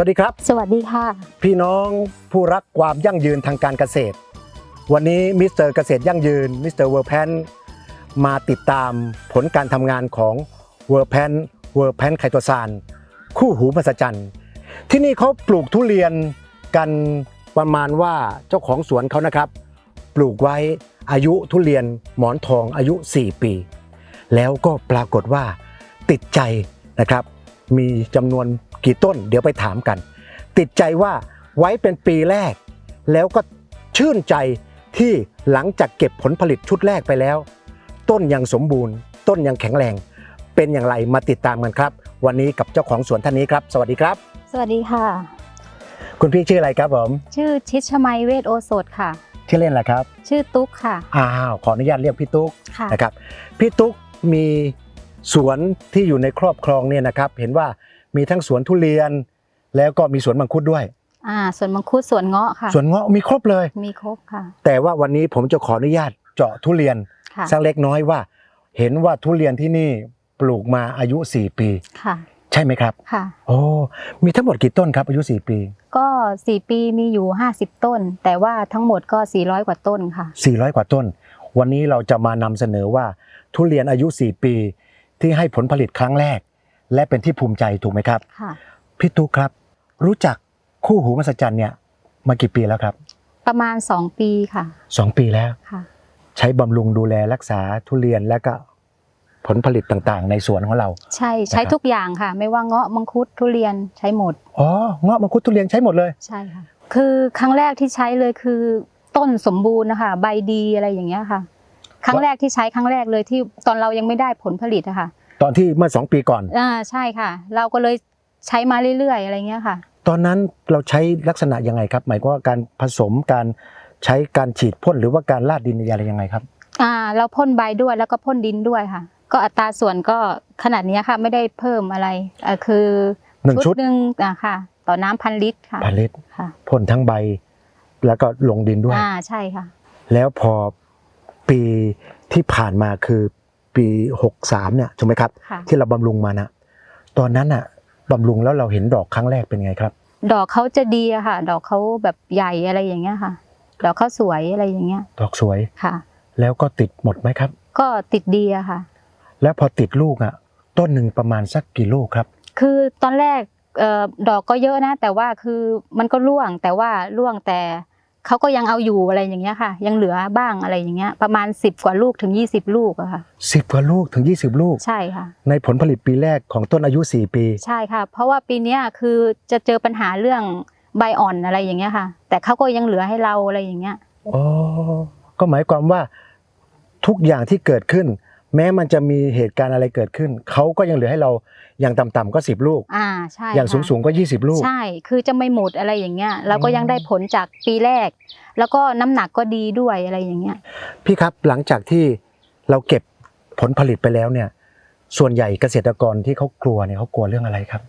วัสดีครับ สวัสดีค่ะ พี่น้องผู้รักความยั่งยืนทางการเกษตร วันนี้มิสเตอร์เกษตรยั่งยืนมิสเตอร์เวอร์แพนมาติดตามผลการทำงานของเวอร์แพนเวอร์แพนไคโตซานคู่หูมหัศจรรย์ ที่นี่เขาปลูกทุเรียนกันประมาณว่าเจ้าของสวนเขานะครับ ปลูกไว้อายุทุเรียนหมอนทองอายุ 4 ปี แล้วก็ปรากฏว่าติดใจนะครับ มีจำนวนกี่ต้น เดี๋ยวไปถามกัน ติดใจว่าไว้เป็นปีแรก แล้วก็ชื่นใจที่หลังจากเก็บผลผลิตชุดแรกไปแล้ว ต้นยังสมบูรณ์ ต้นยังแข็งแรง เป็นอย่างไรมาติดตามกันครับ วันนี้กับเจ้าของสวนท่านนี้ครับ สวัสดีครับ สวัสดีค่ะ คุณพี่ชื่ออะไรครับผม ชื่อชิดชมัยเวทโอสถค่ะ ชื่อเล่นอะไรครับ ชื่อตุ๊กค่ะ อ้าว ขออนุญาตเรียกพี่ตุ๊กค่ะนะครับ พี่ตุ๊กมี สวนที่อยู่ในครอบครองเนี่ยนะครับเห็นว่ามีทั้งสวนทุเรียน แล้วก็มีสวนมังคุดด้วย อ่าส่วนมังคุดสวนเงาะค่ะ สวนเงาะมีครบเลย มีครบค่ะ แต่ว่าวันนี้ผมจะขออนุญาตเจาะทุเรียนค่ะ สักเล็กน้อยว่า เห็นว่าทุเรียนที่นี่ปลูกมาอายุ 4 ปี ค่ะใช่ไหมครับ ค่ะ โอ้มีทั้งหมดกี่ต้นครับอายุ 4 ปี ก็สี่ปีมีอยู่ 50 ต้น แต่ว่าทั้งหมดก็ 400 กว่าต้นค่ะ 400 กว่าต้น วันนี้เราจะมานำเสนอว่าทุเรียนอายุ 4 ปี ที่ให้ผลผลิตครั้งแรก และเป็นที่ภูมิใจถูกไหมครับค่ะ พี่ตุ๊กครับ รู้จักคู่หูมหัศจรรย์เนี่ยมากี่ปีแล้วครับประมาณ 2 ปีค่ะสองปีแล้ว ค่ะ ใช้บำรุงดูแลรักษาทุเรียนและก็ผลผลิตต่างๆ ในสวนของเรา ใช่ใช้นะครับทุกอย่างค่ะ ไม่ว่าเงาะมังคุดทุเรียนใช้หมดอ๋อเงาะมังคุดทุเรียนใช้หมดเลย ใช่ค่ะ คือครั้งแรกที่ใช้เลยคือ ต้นสมบูรณ์นะคะใบดีอะไรอย่างเงี้ยค่ะ ครั้งแรกที่ใช้ครั้งแรกเลยที่ตอนเรายังไม่ได้ผลผลิตอะค่ะ ตอนที่เมื่อสองปีก่อนอ่าใช่ค่ะ เราก็เลยใช้มาเรื่อยๆอะไรเงี้ยค่ะ ตอนนั้นเราใช้ลักษณะยังไงครับ หมายความว่าการผสมการใช้การฉีดพ่นหรือว่าการลาดดินอะไรยังไงครับ อ่า เราพ่นใบด้วยแล้วก็พ่นดินด้วยค่ะ ก็อัตราส่วนก็ขนาดเนี้ยค่ะไม่ได้เพิ่มอะไรอ่าคือหนึ่งชุดหนึ่งอ่าค่ะ ต่อน้ำพันลิตรค่ะพันลิตรค่ะพ่นทั้งใบ แล้วก็ลงดินด้วย อ่าใช่ค่ะ แล้วพอ ปีที่ผ่านมาคือปี 63เนี่ยถูกไหมครับค่ะที่เราบำรุงมานะตอนนั้นอะบำรุงแล้วเราเห็นดอกครั้งแรกเป็นไงครับ ดอกเขาจะดีอะค่ะ ดอกเขาแบบใหญ่อะไรอย่างเงี้ยค่ะ ดอกเขาสวยอะไรอย่างเงี้ย ดอกสวยค่ะ แล้วก็ติดหมดไหมครับ ก็ติดดีอะค่ะ แล้วพอติดลูกอะต้นหนึ่งประมาณสักกี่ลูกครับ คือตอนแรกเอ่อดอกก็เยอะนะ แต่ว่าคือมันก็ร่วงแต่ว่าร่วงแต่ เขาก็ยังเอาอยู่อะไรอย่างเงี้ยค่ะ ยังเหลือบ้างอะไรอย่างเงี้ย ประมาณ10กว่าลูกถึง20ลูกอะค่ะ10กว่าลูกถึง20ลูก ใช่ค่ะ ในผลผลิตปีแรกของต้นอายุ4ปี ใช่ค่ะ เพราะว่าปีเนี้ยคือจะเจอปัญหาเรื่องใบอ่อนอะไรอย่างเงี้ยค่ะ แต่เขาก็ยังเหลือให้เราอะไรอย่างเงี้ยอ๋อก็หมายความว่าทุกอย่างที่เกิดขึ้น แม้มันจะมีเหตุการณ์อะไรเกิดขึ้น เขาก็ยังเหลือให้เราอย่างต่ำๆก็ 10 ลูก อ่าใช่อย่างค่ะสูงๆก็ 20 ลูก ใช่ คือจะไม่หมดอะไรอย่างเงี้ยเราก็ยังได้ผลจากปีแรก แล้วก็น้ำหนักก็ดีด้วยอะไรอย่างเงี้ย พี่ครับหลังจากที่เราเก็บผลผลิตไปแล้วเนี่ย ส่วนใหญ่เกษตรกรที่เขากลัวเนี่ยเขากลัวเรื่องอะไรครับ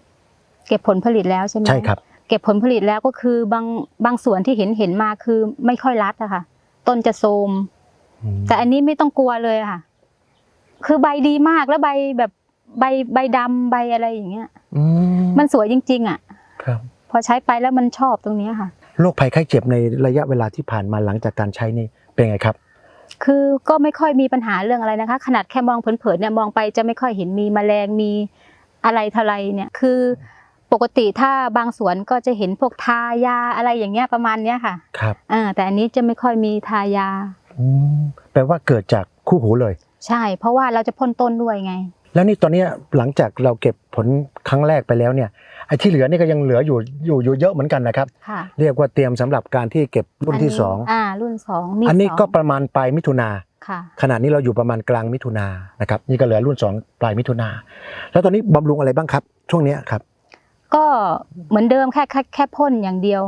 เก็บผลผลิตแล้วใช่ไหม ใช่ครับ เก็บผลผลิตแล้วก็คือบางบางส่วนที่เห็นเห็นมาคือไม่ค่อยรัดอะค่ะ ต้นจะโทรมอืมแต่อันนี้ไม่ต้องกลัวเลยอะค่ะ คือใบดีมากแล้วใบแบบใบใบดำใบอะไรอย่างเงี้ยอืมมันสวยจริง ๆ อะ ครับ พอใช้ไปแล้วมันชอบตรงเนี้ยค่ะโรคภัยไข้เจ็บในระยะเวลาที่ผ่านมาหลังจากการใช้นี่เป็นไงครับ คือก็ไม่ค่อยมีปัญหาเรื่องอะไรนะคะ ขนาดแค่มองเผินๆเนี่ยมองไปจะไม่ค่อยเห็นมีแมลงมีอะไรทลายเนี่ยคือปกติถ้าบางสวนก็จะเห็นพวกทายาอะไรอย่างเงี้ยประมาณเนี้ยค่ะ ครับอ่าแต่อันนี้จะไม่ค่อยมีทายาอืมแปลว่าเกิดจากคู่หูเลย ใช่ เพราะว่าเราจะพ่นต้นด้วยไง แล้วนี่ตอนเนี้ยหลังจากเราเก็บผลครั้งแรกไปแล้วเนี่ยไอ้ที่เหลือนี่ก็ยังเหลืออยู่อยู่อยู่เยอะเหมือนกันนะครับ ค่ะเรียกว่าเตรียมสำหรับการที่เก็บรุ่นที่สองอ่า รุ่นสองมีดอันนี้สงก็ประมาณปลายมิถุนา ค่ะ ขณะนี้เราอยู่ประมาณกลางมิถุนานะครับนี่ก็เหลือรุ่นสองปลายมิถุนาแล้วตอนนี้บำรุงอะไรบ้างครับ ช่วงเนี้ยครับก็เหมือนเดิมแค่แค่แค่พ่นอย่างเดียว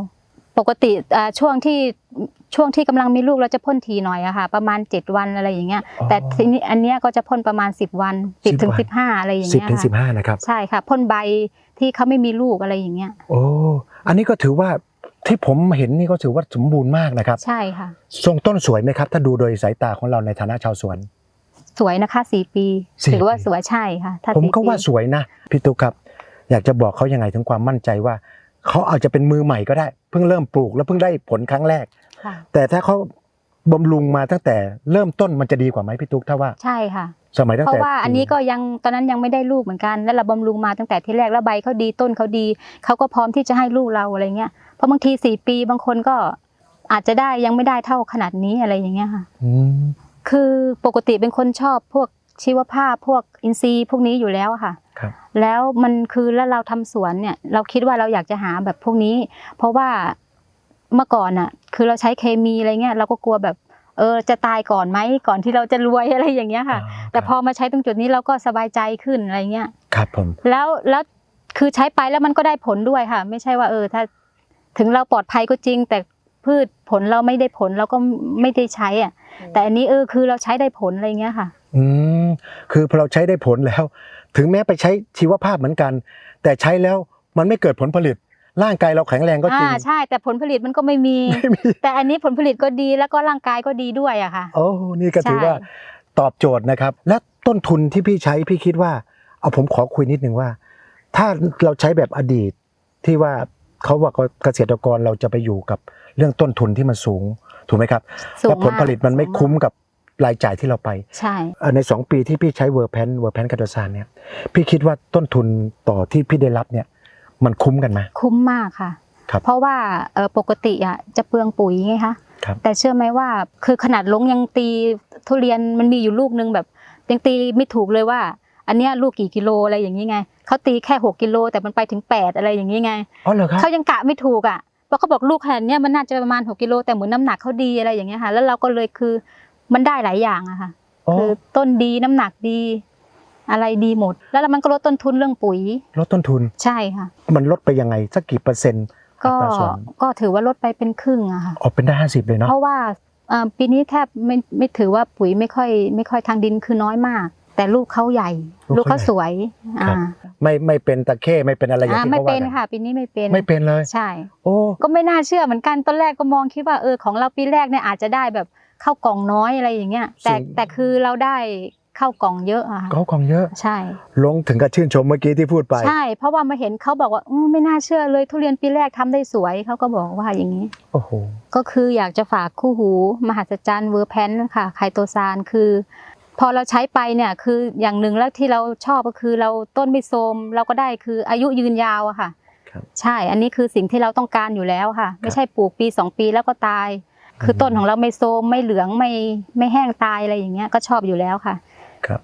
ปกติอ่าช่วงที่ช่วงที่กำลังมีลูกเราจะพ่นทีหน่อยอะค่ะ ประมาณ 7 วันอะไรอย่างเงี้ยอ๋อแต่ทีนี้อันเนี้ยก็จะพ่นประมาณ 10 วัน10 10ถึงวัน15 อะไรอย่างสิบเงี้ยถึงสิบค่ะห้านะครับใช่ค่ะพ่นใบที่เขาไม่มีลูกอะไรอย่างเงี้ยโอ้อันนี้ก็ถือว่าที่ผมเห็นนี่ก็ถือว่าสมบูรณ์มากนะครับ ใช่ค่ะทรงต้นสวยไหมครับ ถ้าดูโดยสายตาของเราในฐานะชาวสวน สวยนะคะสี่ปีสี่ถือว่าปีสวยใช่ค่ะถ้าผมสี่ก็ปีว่าสวยนะพี่ตุ๊กครับ อยากจะบอกเขายังไงถึงความมั่นใจว่า เขาอาจจะเป็นมือใหม่ก็ได้ เพิ่งเริ่มปลูกแล้วเพิ่งได้ผลครั้งแรกค่ะแต่ถ้าเขาบำรุงมาตั้งแต่เริ่มต้นมันจะดีกว่าไหมพี่ตุ๊กถ้าว่า ใช่ค่ะ สมัยตั้งเพแต่ราะว่าอันนี้ก็ยังตอนนั้นยังไม่ได้ลูกเหมือนกัน แล้วเราบำรุงมาตั้งแต่ที่แรกแล้วใบเขาดีต้นเขาดีเขาก็พร้อมที่จะให้ลูกเราอะไรเงี้ยเพราะบางทีสี่ปีบางคนก็อาจจะได้ยังไม่ได้เท่าขนาดนี้อะไรอย่างเงี้ยค่ะอืมคือปกติเป็นคนชอบพวก ชีวภาพพวกอินทรีย์พวกนี้อยู่แล้วอะค่ะครับแล้วมันคือแล้วเราทำสวนเนี่ย เราคิดว่าเราอยากจะหาแบบพวกนี้ เพราะว่าเมื่อก่อนอะ คือเราใช้เคมีอะไรเงี้ยเราก็กลัวแบบ เออจะตายก่อนไหมก่อนที่เราจะรวยอะไรอย่างเงี้ยค่ะ แต่พอมาใช้ตรงจุดนี้เราก็สบายใจขึ้นอะไรเงี้ยครับผมแล้วแล้วคือใช้ไปแล้วมันก็ได้ผลด้วยค่ะ ไม่ใช่ว่าเออถ้าถึงเราปลอดภัยก็จริง แต่พืชผลเราไม่ได้ผลเราก็ไม่ได้ใช้อะ แต่อันนี้เออคือเราใช้ได้ผลอะไรเงี้ยค่ะ อืม คือพอเราใช้ได้ผลแล้ว ถึงแม้ไปใช้ชีวภาพเหมือนกัน แต่ใช้แล้วมันไม่เกิดผลผลิต ร่างกายเราแข็งแรงก็จริอ่างใช่แต่ผลผลิตมันก็ไม่มีไม่มี แต่อันนี้ผลผลิตก็ดีแล้วก็ร่างกายก็ดีด้วยอะค่ะโอ้นี่ก็ถือใช่ว่าตอบโจทย์นะครับ และต้นทุนที่พี่ใช้พี่คิดว่า เอาผมขอคุยนิดนึงว่า ถ้าเราใช้แบบอดีตที่ว่าเขาว่าเกษตรกรเราจะไปอยู่กับเรื่องต้นทุนที่มันสูงถูกไหมครับสูงและผลากผลิตมันไม่สูงากคุ้มกับ รายจ่ายที่เราไป ใช่เอ่อใน 2 ปีที่พี่ใช้เวอร์แพนเวอร์แพนคาโดซานเนี่ยพี่คิดว่าต้นทุนต่อที่พี่ได้รับเนี่ยมันคุ้มกันไหมคุ้มมากค่ะครับเพราะว่าเออปกติอะจะเปลืองปุ๋ยไงคะครับแต่เชื่อไหมว่าคือขนาดลงยังตีทุเรียนมันมีอยู่ลูกนึงแบบยังตีไม่ถูกเลยว่า อันเนี้ยลูกกี่กิโลอะไรอย่างนี้ไงเขาตีแค่หกกิโลแต่มันไปถึงแปดอะไรอย่างนี้ไงอ๋อเหรอครับเขายังกะไม่ถูกอะเพราะเขาบอกลูกขนาดเนี้ยมันน่าจะประมาณหกกิโลแต่เหมือนน้ำหนักเขาดีอะไรอย่างเงี้ยค่ะแล้วเราก็เลยคือ มันได้หลายอย่างอะค่ะอ๋อคือต้นดีน้ำหนักดี อะไรดีหมด แล้วมันก็ลดต้นทุนเรื่องปุ๋ย ลดต้นทุนใช่ค่ะ มันลดไปยังไงสักกี่เปอร์เซ็นต์ก็อัตราส่วนก็ถือว่าลดไปเป็นครึ่งอะค่ะออกเป็นได้ห้าสิบเลยเนาะเพราะว่าเอ่อปีนี้แทบไม่ไม่ถือว่าปุ๋ยไม่ค่อย ไม่ค่อยทางดินคือน้อยมาก แต่ลูกเขาใหญ่ ลูกเขาสวยอ่าไม่ไม่เป็นตะเข้ไม่เป็นอะไรอย่างอ่าที่ไม่เขาว่าเป็นกันค่ะ ปีนี้ไม่เป็นไม่เป็นเลยใช่ โอ้ก็ไม่น่าเชื่อเหมือนกันตอนแรกก็มองคิดว่าเออของเราปีแรกเนี่ยอาจจะได้แบบเข้ากล่องน้อยอะไรอย่างเงี้ย แต่แต่คือเราได้เข้ากล่องเยอะอะค่ะเขาของเยอะใช่ ลงถึงกับชื่นชมเมื่อกี้ที่พูดไป ใช่ เพราะว่ามาเห็นเขาบอกว่าอืมไม่น่าเชื่อเลย ทุเรียนปีแรกทำได้สวยเขาก็บอกว่าอย่างนี้โอ้โหก็คืออยากจะฝากคู่หู มหัศจรรย์เวอร์แพนค่ะไคโตซานคือพอเราใช้ไปเนี่ยคืออย่างหนึ่งแล้วที่เราชอบก็คือเราต้นไม่โทรมเราก็ได้คืออายุยืนยาวอะค่ะครับใช่อันนี้คือสิ่งที่เราต้องการอยู่แล้วค่ะ ไม่ใช่ปลูกปีสองปีแล้วก็ตาย คือมต้นของเราไม่โทรมไม่เหลืองไม่ไม่แห้งตายอะไรอย่างเงี้ยก็ชอบอยู่แล้วค่ะ ครับ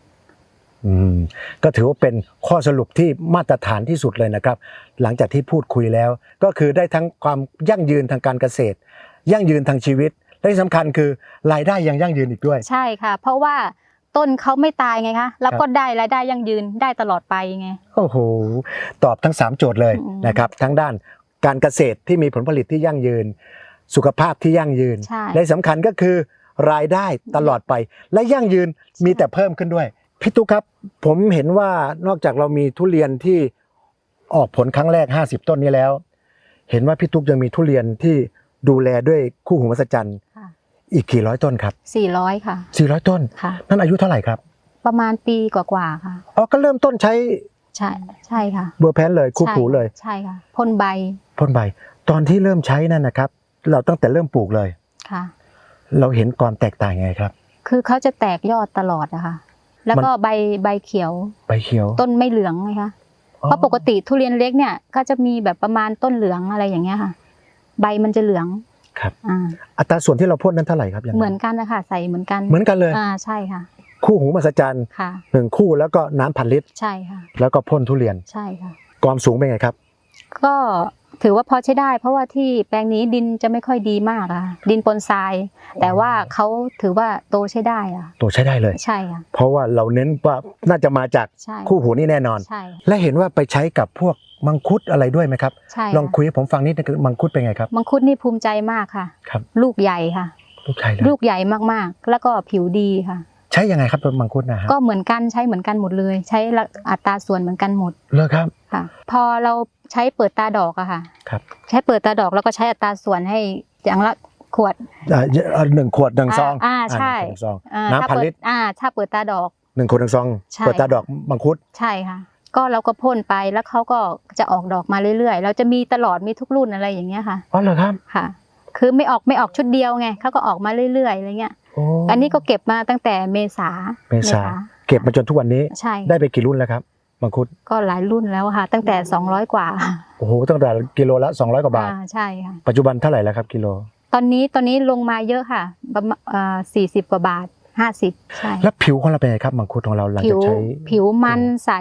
อืมก็ถือว่าเป็นข้อสรุปที่มาตรฐานที่สุดเลยนะครับ หลังจากที่พูดคุยแล้ว ก็คือได้ทั้งความยั่งยืนทางการเกษตร ยั่งยืนทางชีวิตและที่สำคัญคือรายได้ยังยั่งยืนอีกด้วย ใช่ค่ะ เพราะว่าต้นเขาไม่ตายไงคะแล้วก็ได้รายได้ยั่งยืนได้ตลอดไปไงโอ้โหตอบทั้ง 3 โจทย์เลยอืมนะครับ ทั้งด้านการเกษตรที่มีผลผลิตที่ยั่งยืน สุขภาพที่ยั่งยืนใช่ และสำคัญก็คือรายได้ตลอดไป และยั่งยืนมีแต่เพิ่มขึ้นด้วยพี่ตุ๊กครับ ผมเห็นว่านอกจากเรามีทุเรียนที่ออกผลครั้งแรก 50 ต้นนี้แล้ว เห็นว่าพี่ตุ๊กยังมีทุเรียนที่ดูแลด้วยคู่หูมหัศจรรย์ค่ะ อีกกี่ร้อยต้นครับ สี่ร้อยค่ะ400 ต้น ค่ะ นั่นอายุเท่าไหร่ครับประมาณปีกว่าๆค่ะ อ๋อก็เริ่มต้นใช้ใช่ใช่ค่ะเบอร์แพนเลยคู่ใช่ผูเลย ใช่ค่ะพ่นใบพ่นใบ ตอนที่เริ่มใช้นั่นนะครับ เราตั้งแต่เริ่มปลูกเลยค่ะ เราเห็นความแตกต่างยังไงครับ คือเขาจะแตกยอดตลอดอะค่ะแล้วก็ใบใบเขียว ใบเขียว ต้นไม่เหลืองไงคะเพราะปกติทุเรียนเล็กเนี่ยก็จะมีแบบประมาณต้นเหลืองอะไรอย่างเงี้ยค่ะ ใบมันจะเหลืองครับอ่าอัตราส่วนที่เราพ่นนั้นเท่าไหร่ครับยังไงเหมือนกันนะคะใส่เหมือนกัน เหมือนกันเลยอ่าใช่ค่ะ คู่หูมหัศจรรย์ค่ะหนึ่งคู่แล้วก็น้ำพันลิตรใช่ค่ะ แล้วก็พ่นทุเรียนใช่ค่ะความสูงเป็นไงครับ ก็ ถือว่าพอใช้ได้ เพราะว่าที่แปลงนี้ดินจะไม่ค่อยดีมากอะค่ะดินปนทราย แต่ว่าเขาถือว่าโตใช้ได้อะตัวใช้ได้เลย ใช่ค่ะ เพราะว่าเราเน้นว่าน่าจะมาจากใช่ คู่หูนี่แน่นอน ใช่ และเห็นว่าไปใช้กับพวกมังคุดอะไรด้วยไหมครับ ใช่ลองคุยให้ผมฟังนิดนึงมังคุดเป็นไงครับ มังคุดนี่ภูมิใจมากค่ะ ครับ ลูกใหญ่ค่ะ ลูกชายเลยลูกใหญ่มากๆ แล้วก็ผิวดีค่ะ ใช้ยังไงครับตัวมังคุดนะฮะก็เหมือนกันใช้เหมือนกันหมดเลย ใช้อัตราส่วนเหมือนกันหมด เลอครับ ค่ะพอเรา ใช้เปิดตาดอกอะค่ะ ครับ ใช้เปิดตาดอกแล้วก็ใช้อัตราส่วนให้อย่างละขวดอ่าเอาหนึ่งขวดหนึ่งซองอ่าใช่หนึ่งขวดหนึ่งซองอ่าน้ำพันถ้าเปิดลิตรอ่าถ้าเปิดตาดอกหนึ่งขวดหนึ่งซองใช่เปิดตาดอกมังคุดใช่ค่ะก็เราก็พ่นไปแล้วเขาก็จะออกดอกมาเรื่อยๆ เราจะมีตลอดมีทุกรุ่นอะไรอย่างเงี้ยค่ะอ๋อเหรอครับค่ะ คือไม่ออกไม่ออกชุดเดียวไงเขาก็ออกมาเรื่อยๆอะไรเงี้ยโอ้อันนี้ก็เก็บมาตั้งแต่เมษาเมษาเก็บมาจนทุกวันนี้ใช่ได้ไปกี่รุ่นแล้วครับ มังคุดก็หลายรุ่นแล้วค่ะ ตั้งแต่ 200 กว่าโอ้โหตั้งแต่กิโลละ200กว่าบาทอ่าใช่ค่ะปัจจุบันเท่าไหร่แล้วครับกิโล ตอนนี้ตอนนี้ลงมาเยอะค่ะประมาณสี่สิบกว่าบาทห้าสิบใช่แล้วผิวของเราเป็นไงครับมังคุดของเราหลังผิจากวใช้ผิวมันใส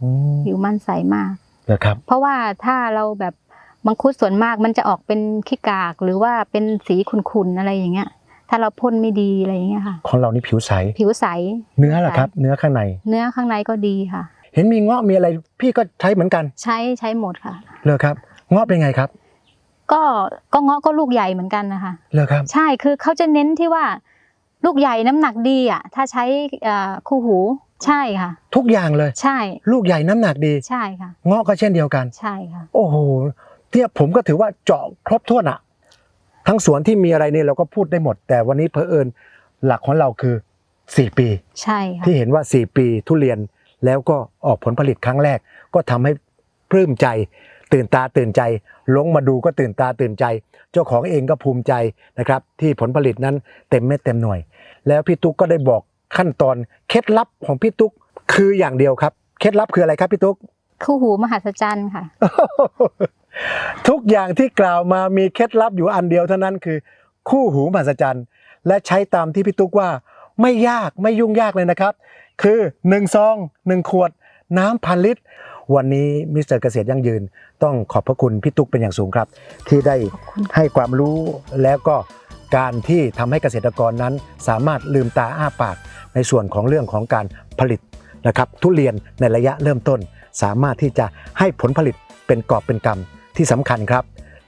อืมผิวมันใสมากเหรอครับเพราะว่าถ้าเราแบบมังคุดส่วนมากมันจะออกเป็นขี้กาก หรือว่าเป็นสีขุ่นๆอะไรอย่างเงี้ย ถ้าเราพ่นไม่ดีอะไรอย่างเงี้ยค่ะ ของเรานี่ผิวใส ผิวใส เนื้อล่ะครับ เนื้อข้างใน เนื้อข้างในก็ดีค่ะ เห็นมีเงาะมีอะไรพี่ก็ใช้เหมือนกัน ใช้ใช้หมดค่ะเลยครับเงาะเป็นไงครับ ก็ก็เงาะก็ลูกใหญ่เหมือนกันนะคะเลยครับ ใช่คือเขาจะเน้นที่ว่าลูกใหญ่น้ำหนักดีอะ ถ้าใช้เอ่อคู่หูใช่ค่ะ ทุกอย่างเลย ใช่ ลูกใหญ่น้ำหนักดีใช่ค่ะเงาะก็เช่นเดียวกัน ใช่ค่ะ โอ้โหเทียบผมก็ถือว่าเจาะครบถ้วนอะ ทั้งสวนที่มีอะไรเนี่ยเราก็พูดได้หมด แต่วันนี้เพอเอิญหลักของเราคือ 4 ปี ใช่ค่ะที่เห็นว่า 4 ปีทุเรียนแล้วก็ออกผลผลิตครั้งแรก ก็ทำให้ปลื้มใจ ตื่นตาตื่นใจ ลงมาดูก็ตื่นตาตื่นใจ เจ้าของเองก็ภูมิใจนะครับ ที่ผลผลิตนั้นเต็มเม็ดเต็มหน่วย แล้วพี่ตุ๊กก็ได้บอกขั้นตอนเคล็ดลับของพี่ตุ๊กคืออย่างเดียวครับ เคล็ดลับคืออะไรครับพี่ตุ๊กคู่หูมหัศจรรย์ค่ะ ทุกอย่างที่กล่าวมามีเคล็ดลับอยู่อันเดียวเท่านั้นคือ คู่หูมหัศจรรย์ และใช้ตามที่พี่ตุ๊กว่าไม่ยากไม่ยุ่งยากเลยนะครับ คือ1ซอง1ขวด น้ำพันลิตร วันนี้มิสเตอร์เกษตรยั่งยืน ต้องขอบพระคุณพี่ตุ๊กเป็นอย่างสูงครับ ที่ได้ให้ความรู้แล้วก็การที่ทำให้เกษตรกรนั้นสามารถลืมตาอ้าปาก ในส่วนของเรื่องของการผลิตนะครับ ทุเรียนในระยะเริ่มต้น สามารถที่จะให้ผลผลิตเป็นกอบเป็นกำ ที่สำคัญครับ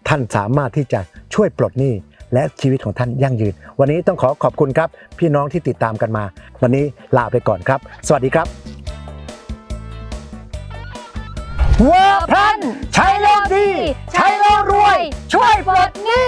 ท่านสามารถที่จะช่วยปลดหนี้และชีวิตของท่านยั่งยืน วันนี้ต้องขอขอบคุณครับ พี่น้องที่ติดตามกันมา วันนี้ลาไปก่อนครับ สวัสดีครับเวอร์พันใช้แล้วดี ใช้แล้วรวย ช่วยปลดหนี้